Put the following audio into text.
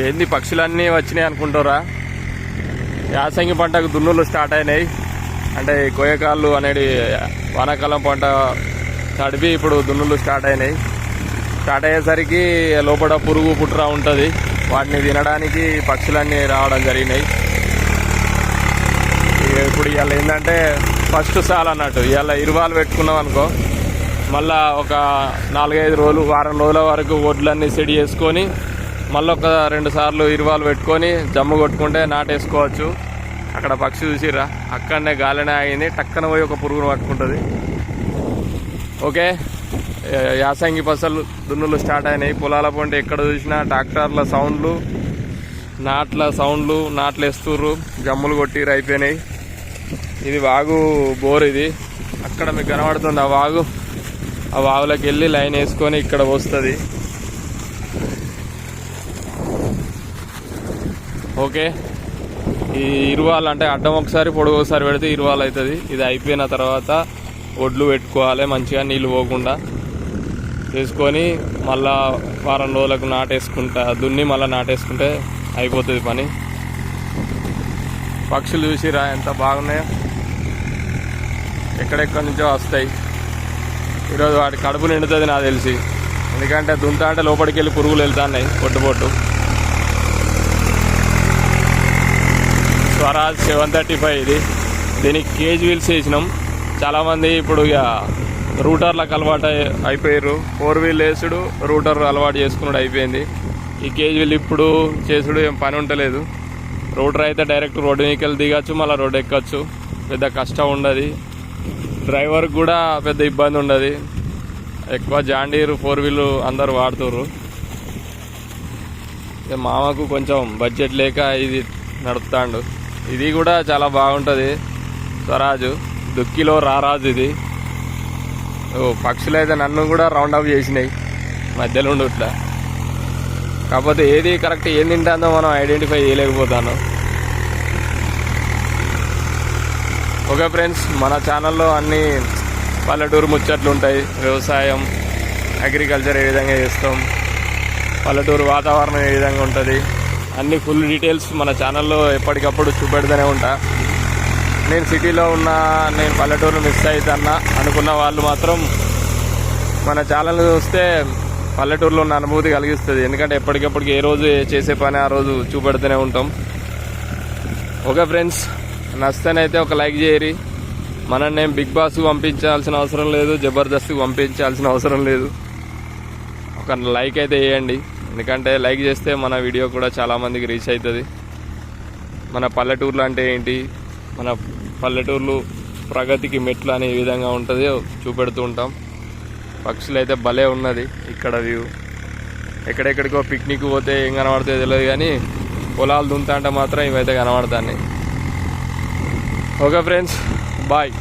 ఏంది పక్షులన్నీ వచ్చినాయి అనుకుంటారా? యాసంగి పంటకు దున్నులు స్టార్ట్ అయినాయి. అంటే ఈ కోయకాళ్ళు అనేది వానాకాలం పంట తడిపి ఇప్పుడు దున్నులు స్టార్ట్ అయినాయి. స్టార్ట్ అయ్యేసరికి లోపల పురుగు పుట్రా ఉంటుంది. వాటిని తినడానికి పక్షులన్నీ రావడం జరిగినాయి. ఇప్పుడు ఇవాళ ఏంటంటే ఫస్ట్ సాల్ అన్నట్టు. ఇవాళ ఇరువాలు పెట్టుకున్నాం అనుకో మళ్ళా ఒక నాలుగైదు రోజులు వారం రోజుల వరకు ఒడ్లన్నీ సెడి చేసుకొని మళ్ళీ ఒక రెండు సార్లు ఇరువాలు పెట్టుకొని జమ్ము కొట్టుకుంటే నాటేసుకోవచ్చు. అక్కడ పక్షి చూసిరా అక్కడనే గాలినే ఆగింది టక్కన పోయి ఒక పురుగును పట్టుకుంటుంది. ఓకే యాసంగి పసలు దున్నులు స్టార్ట్ అయినాయి. పొలాల పంట ఎక్కడ చూసినా ట్రాక్టర్ల సౌండ్లు నాట్ల సౌండ్లు నాట్లు వేస్తుర్రు జమ్ములు కొట్టిర్రు అయిపోయినాయి. ఇది వాగు బోర్ ఇది. అక్కడ మీకు కనబడుతుంది ఆ వాగు. ఆ వాగులోకి వెళ్ళి లైన్ వేసుకొని ఇక్కడ వస్తుంది. ఓకే. ఈ ఇరువాలు అంటే అడ్డం ఒకసారి పొడుగు ఒకసారి పెడితే ఇరువాలు అవుతుంది. ఇది అయిపోయిన తర్వాత ఒడ్లు పెట్టుకోవాలి మంచిగా నీళ్ళు పోకుండా. వేసుకొని మళ్ళా వారం రోజులకు నాటేసుకుంటా దున్ని మళ్ళీ నాటేసుకుంటే అయిపోతుంది పని. పక్షులు చూసిరా ఎంత బాగున్నాయో. ఎక్కడెక్కడి నుంచో వస్తాయి. ఈరోజు వాటి కడుపు నిండుతుంది నాకు తెలిసి. ఎందుకంటే దుంతా అంటే లోపలికి వెళ్ళి పురుగులు వెళ్తున్నాయి పొట్టు పొట్టు. స్వరాజ్ సెవెన్ థర్టీ ఫైవ్ ఇది. దీనికి కేజ్ వీల్స్ వేసినాం. చాలామంది ఇప్పుడు ఇక రూటర్లకు అలవాటు అయి- అయిపోయారు. ఫోర్ వీల్ వేసుడు రూటర్ అలవాటు చేసుకున్నాడు అయిపోయింది. ఈ కేజ్ వీల్ ఇప్పుడు చేసుడు ఏం పని ఉండలేదు. రూటర్ అయితే డైరెక్ట్ రోడ్డు వెహికల్ దిగచ్చు మళ్ళీ రోడ్డు ఎక్కచ్చు. పెద్ద కష్టం ఉండదు. డ్రైవర్ కూడా పెద్ద ఇబ్బంది ఉండదు. ఎక్కువ జాండీరు ఫోర్ వీల్ అందరు వాడుతుర్రు. ఇక మామకు కొంచెం బడ్జెట్ లేక ఇది నడుపుతాండు. ఇది కూడా చాలా బాగుంటుంది. స్వరాజు దుక్కిలో రారాజు ఇది. ఓ పక్షులు అయితే నన్ను కూడా రౌండ్ అప్ చేసినాయి. మధ్యలో ఉండి ఇట్లా. కాకపోతే ఏది కరెక్ట్ ఏం తింటాందో మనం ఐడెంటిఫై చేయలేకపోతాను. ఓకే ఫ్రెండ్స్ మన ఛానల్లో అన్ని పల్లెటూరు ముచ్చట్లు ఉంటాయి. వ్యవసాయం అగ్రికల్చర్ ఏ విధంగా చేస్తాం. పల్లెటూరు వాతావరణం ఏ విధంగా ఉంటుంది. అన్ని ఫుల్ డీటెయిల్స్ మన ఛానల్లో ఎప్పటికప్పుడు చూపెడుతూనే ఉంటా. నేను సిటీలో ఉన్న నేను పల్లెటూరు మిస్ అవుతానా అనుకున్న వాళ్ళు మాత్రం మన ఛానల్ చూస్తే పల్లెటూరులో ఉన్న అనుభూతి కలిగిస్తుంది. ఎందుకంటే ఎప్పటికప్పటికి ఏ రోజు చేసే పని ఆ రోజు చూపెడుతూనే ఉంటాం. ఓకే ఫ్రెండ్స్ నచ్చితేనైతే ఒక లైక్ చేయరి మనం నేను బిగ్ బాస్ పంపించాల్సిన అవసరం లేదు జబర్దస్త్ పంపించాల్సిన అవసరం లేదు. ఒక లైక్ అయితే వేయండి ఎందుకంటే లైక్ చేస్తే మన వీడియో కూడా చాలామందికి రీచ్ అవుతుంది. మన పల్లెటూర్లు అంటే ఏంటి? మన పల్లెటూర్లు ప్రగతికి మెట్లు అనే ఏ విధంగా ఉంటుంది చూపెడుతూ ఉంటాం. పక్షులు అయితే భలే ఉన్నది ఇక్కడ వ్యూ. ఎక్కడెక్కడికో పిక్నిక్ పోతే ఏం కనబడుతుందో తెలియదు కానీ పొలాలు దుంతా అంటే మాత్రం ఇవైతే కనబడతాయి ఓకే ఫ్రెండ్స్ బాయ్.